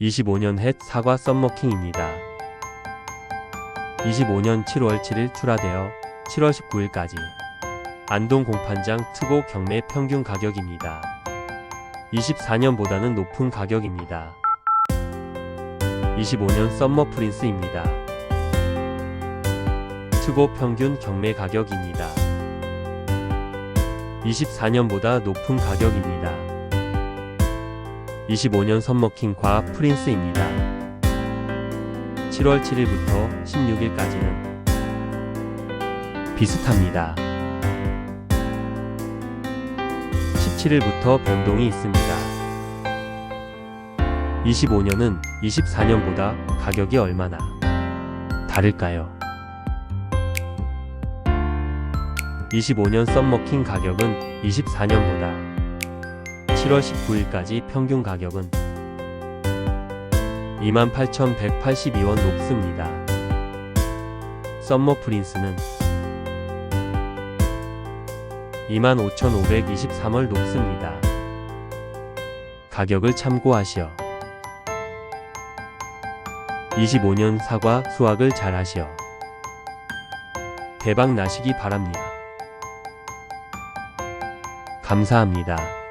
25년 햇 사과 썸머킹입니다. 25년 7월 7일 출하되어 7월 19일까지 안동 공판장 트고 경매 평균 가격입니다. 24년보다는 높은 가격입니다. 25년 썸머 프린스입니다. 트고 평균 경매 가격입니다. 24년보다 높은 가격입니다. 25년 선머킹 과 프린스입니다. 7월 7일부터 16일까지는 비슷합니다. 17일부터 변동이 있습니다. 25년은 24년보다 가격이 얼마나 다를까요? 25년 썸머킹 가격은 24년보다 7월 19일까지 평균 가격은 28,182원 높습니다. 썸머 프린스는 25,523원 높습니다. 가격을 참고하시어 25년 사과 수확을 잘 하시어 대박 나시기 바랍니다. 감사합니다.